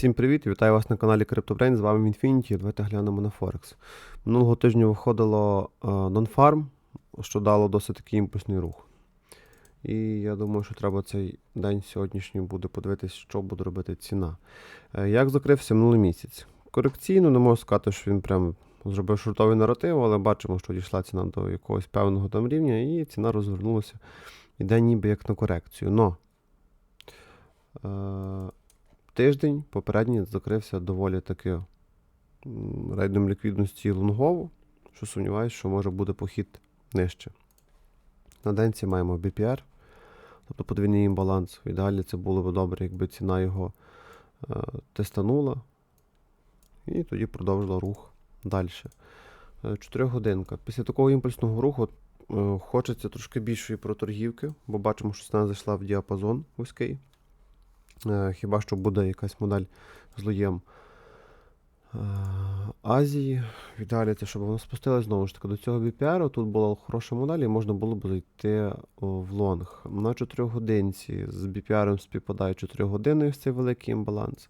Всім привіт! Вітаю вас на каналі CryptoBrain, з вами Infinity. Давайте глянемо на Форекс. Минулого тижня виходило е, Non-Farm, що дало досить такий імпульсний рух. І я думаю, що треба цей день сьогоднішній буде подивитися, що буде робити ціна. Е, як закрився минулий місяць? Корекційно не можу сказати, що він прям зробив шортовий наратив, але бачимо, що дійшла ціна до якогось певного там рівня, і ціна розвернулася. Іде ніби як на корекцію. Но е, тиждень попередній закрився доволі таки рейдом ліквідності лонгово, що сумніваюся, що може буде похід нижче. На денці маємо BPR, тобто подвійний імбаланс. В ідеалі це було б добре, якби ціна його е, тестанула і тоді продовжила рух далі. 4 годинка. Після такого імпульсного руху е, хочеться трошки більшої проторгівки, бо бачимо, що ціна зайшла в діапазон вузький. Е, Хіба що буде якась модель з лоєм е, Азії. В ідеалі це, щоб воно спустилось знову ж таки до цього BPR. Тут була хороша модель, і можна було б зайти в лонг. На 4 годинці з BPR співпадає 4 години ось цей великий імбаланс.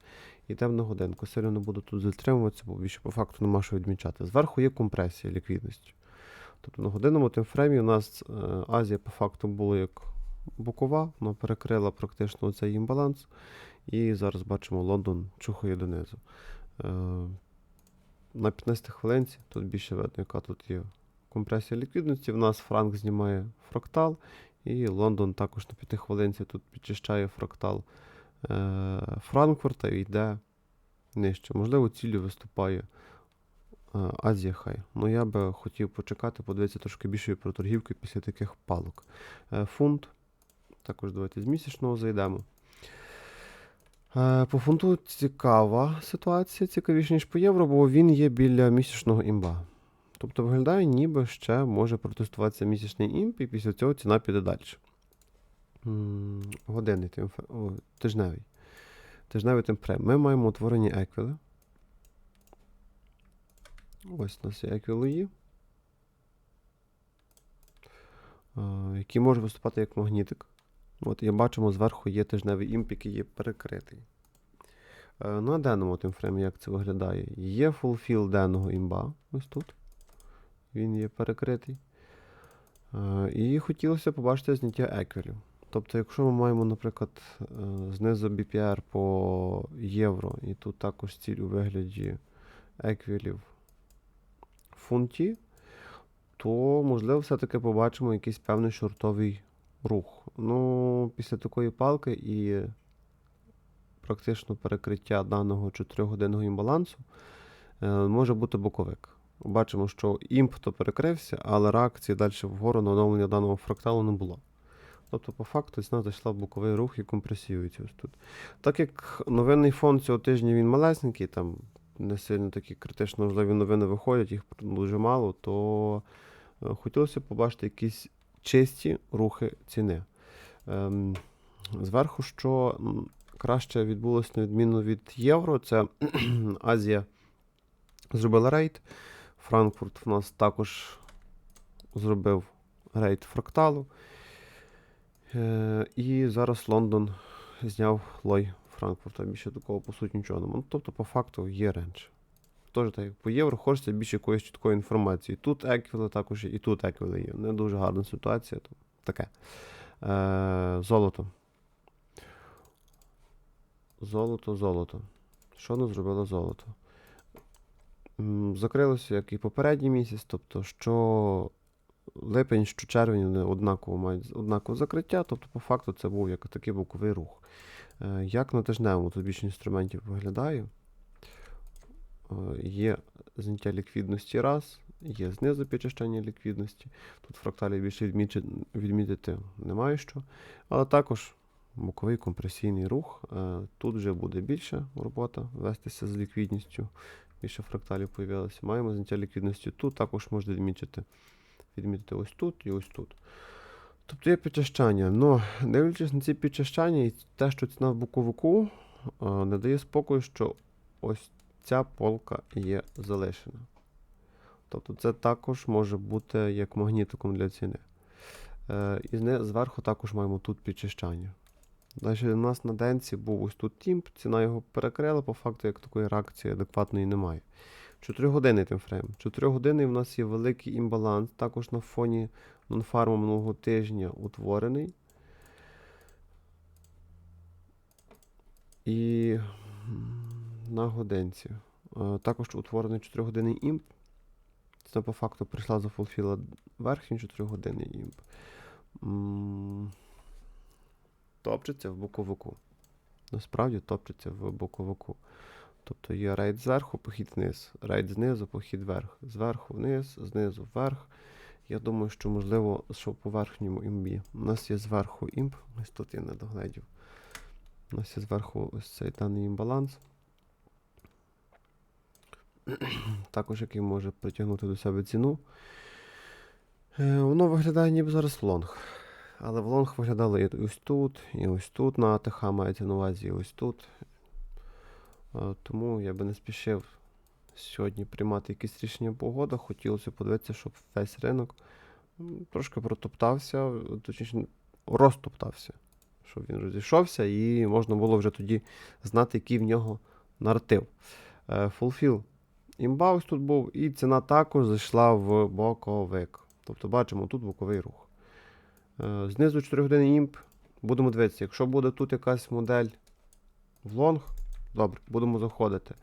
І темну годинку. Сильно не буду тут затримуватися, бо більше по факту нема що відмічати. Зверху є компресія ліквідності. Тобто на годинному тимфреймі у нас е, Азія по факту була як бокова, вона перекрила практично цей імбаланс. І зараз бачимо, Лондон чухає донизу. Е, на 15 хвилинці тут більше видно, яка тут є компресія ліквідності. В нас Франк знімає фрактал, і Лондон також на 5 хвилинці тут підчищає фрактал е, Франкфурта і йде нижче. Можливо, ціллю виступає е, Азія Хай. Ну я би хотів почекати, подивитися трошки більшої проторгівки після таких палок. Фунт. Також давайте з місячного зайдемо. Е, По фунту цікава ситуація, цікавіше, ніж по євро, бо він є біля місячного імба. Тобто виглядає, ніби ще може протестуватися місячний імп, і після цього ціна піде далі. Годинний тимф... О, тижневий. Тижневий тимфрейм. Ми маємо утворені еквіли. Ось у нас є еквілої. е, Які можуть виступати як магнітик. От, і бачимо, зверху є тижневий імп, який є перекритий. Е, На денному тимфреймі як це виглядає? Є фулфіл денного імба. Ось тут. Він є перекритий. Е, І хотілося побачити зняття еквілів. Тобто, якщо ми маємо, наприклад, е, знизу BPR по євро, і тут також ціль у вигляді еквілів в фунті, то, можливо, все-таки побачимо якийсь певний шортовий рух. Ну, після такої палки і практично перекриття даного 4-годинного імбалансу е, може бути боковик. Бачимо, що імп то перекрився, але реакції далі вгору на оновлення даного фракталу не було. Тобто, по факту, ціна зайшла в боковий рух і компресіюється ось тут. Так як новинний фон цього тижня він малесенький, там не сильно такі критично важливі новини виходять, їх дуже мало, то е, хотілося побачити якісь чисті рухи ціни. Ем, зверху, що краще відбулося на відміну від євро, це Азія зробила рейд. Франкфурт в нас також зробив рейд фракталу. Е, і зараз Лондон зняв лой Франкфурта. Більше такого по суті нічого немає. Ну, тобто, по факту є рендж. Теж так, як по євро хочеться більше якоїсь чіткої інформації. Тут еквіли також і тут еквіли є. Не дуже гарна ситуація. То таке. Е, золото. Золото, золото. Що не зробило золото? Закрилося, як і попередній місяць, тобто, що липень, що червень однаково мають однакове закриття, тобто, по факту, це був як такий боковий рух. Е, Як на тижневому тут більше інструментів виглядає. Е, Є зняття ліквідності раз, є знизу підчищення ліквідності. Тут фракталі більше відмітити немає що. Але також боковий компресійний рух. Е, Тут вже буде більше робота вестися з ліквідністю. Більше фракталів появилося. Маємо зняття ліквідності тут, також можна відмітити, відмітити ось тут і ось тут. Тобто є підчищання. Но дивлячись на ці підчищання і те, що ціна в боковику, не дає спокою, що ось ця полка є залишена. Тобто це також може бути як магнітиком для ціни. Е, І зверху також маємо тут підчищання. Далі у нас на денці був ось тут тімп, ціна його перекрила, по факту, як такої реакції адекватної немає. 4 години тимфрейм. 4 години в нас є великий імбаланс, також на фоні нонфарму минулого тижня утворений. І на годинці. Е, Також утворений 4 годинний імп. Це по факту прийшла зафулфіла верхній 4 години імп. М, Топчеться в боковику. Насправді топчеться в боковику. Тобто є рейд зверху, похід вниз, рейд знизу, похід вверх. Зверху вниз, знизу вверх. Я думаю, що можливо, що по верхньому імбі. У нас є зверху імп, ось тут я не догледів. У нас є зверху ось цей даний імбаланс. Також який може притягнути до себе ціну. Е, Воно виглядає ніби зараз лонг. Але в лонг виглядало і ось тут, і ось тут на АТХ мається на увазі, і ось тут. Е, Тому я би не спішив сьогодні приймати якісь рішення по угодах. Хотілося подивитися, щоб весь ринок трошки протоптався, точніше, розтоптався. Щоб він розійшовся і можна було вже тоді знати, який в нього наратив. Фулфіл імба ось тут був, і ціна також зайшла в боковик. Тобто бачимо тут боковий рух. Е, Знизу 4 години імп. Будемо дивитися, якщо буде тут якась модель в лонг, добре, будемо заходити.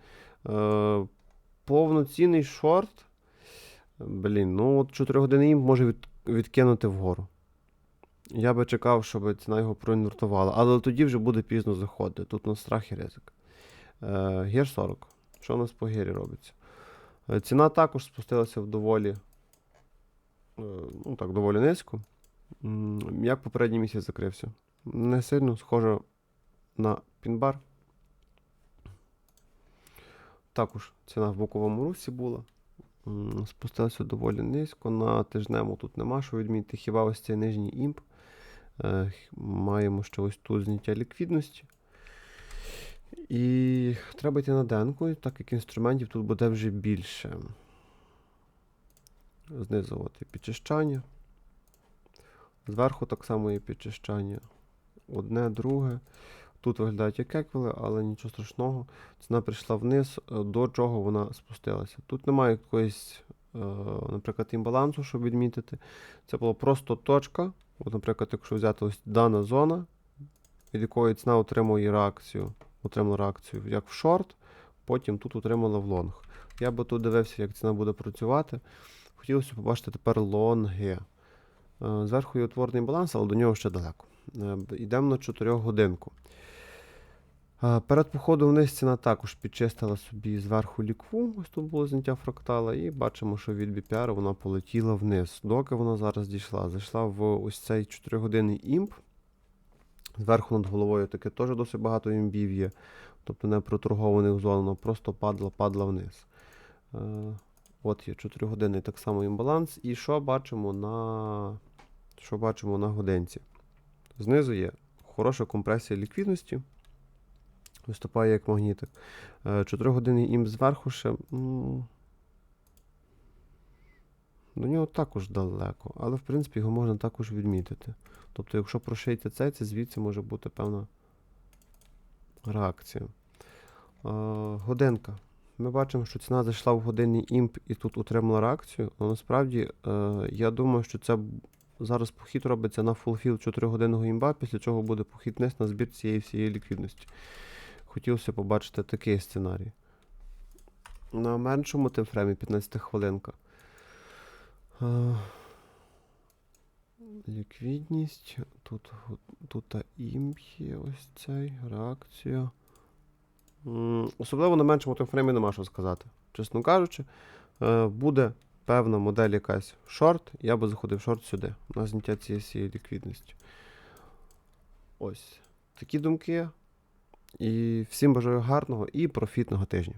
Е, повноцінний шорт. Блін, ну от 4 години імп може від, відкинути вгору. Я би чекав, щоб ціна його проінвертувала, але тоді вже буде пізно заходити. Тут у нас страх і ризик. Е, гір 40. Що у нас по гірі робиться? Е, Ціна також спустилася в доволі, е, ну так, доволі низько. Як попередній місяць закрився? Не сильно схоже на пінбар. Також ціна в боковому русі була. Спустилася доволі низько. На тижневому тут нема що відмітити. Хіба ось цей нижній імп. Е, Маємо ще ось тут зняття ліквідності. І треба йти на денку, так як інструментів тут буде вже більше. Знизу от і підчищання. Зверху так само є підчищання. Одне, друге. Тут виглядають як еквели, але нічого страшного. Ціна прийшла вниз, е, до чого вона спустилася. Тут немає якоїсь, е, наприклад, імбалансу, щоб відмітити. Це була просто точка. От, наприклад, якщо взяти ось дана зона, від якої ціна отримує реакцію, отримала реакцію як в шорт, потім тут отримала в лонг. Я би тут дивився, як ціна буде працювати. Хотілося побачити тепер лонги. Е, Зверху є утворний баланс, але до нього ще далеко. Е, Йдемо на 4 годинку. Е, Перед походом вниз ціна також підчистила собі зверху лікву. Ось тут було зняття фрактала, і бачимо, що від BPR вона полетіла вниз. Доки вона зараз дійшла. Зайшла в ось цей 4-годинний імп. Зверху над головою таке теж досить багато імбів є. Тобто не проторгованих зон, вона просто падла, падла вниз. Е, От є 4 години так само імбаланс. І що бачимо на що бачимо на годинці? Знизу є хороша компресія ліквідності. Виступає як магнітик. 4 години імп зверху ще. м, До нього також далеко, але в принципі його можна також відмітити. Тобто, якщо прошиється цей, це звідси може бути певна реакція. Е, годинка. Ми бачимо, що ціна зайшла в годинний імп і тут отримала реакцію. Але насправді е, я думаю, що це зараз похід робиться на фулфіл 4-годинного імба, після чого буде похід вниз на збір цієї всієї ліквідності. Хотілося побачити такий сценарій. На меншому тимфреймі 15 хвилинка. Ліквідність. Тут, тут імп є ось цей, реакція. Особливо на меншому таймфреймі нема що сказати. Чесно кажучи, е, буде певна модель якась шорт, я би заходив шорт сюди, на зняття цієї ліквідності. Ось. Такі думки. І всім бажаю гарного і профітного тижня.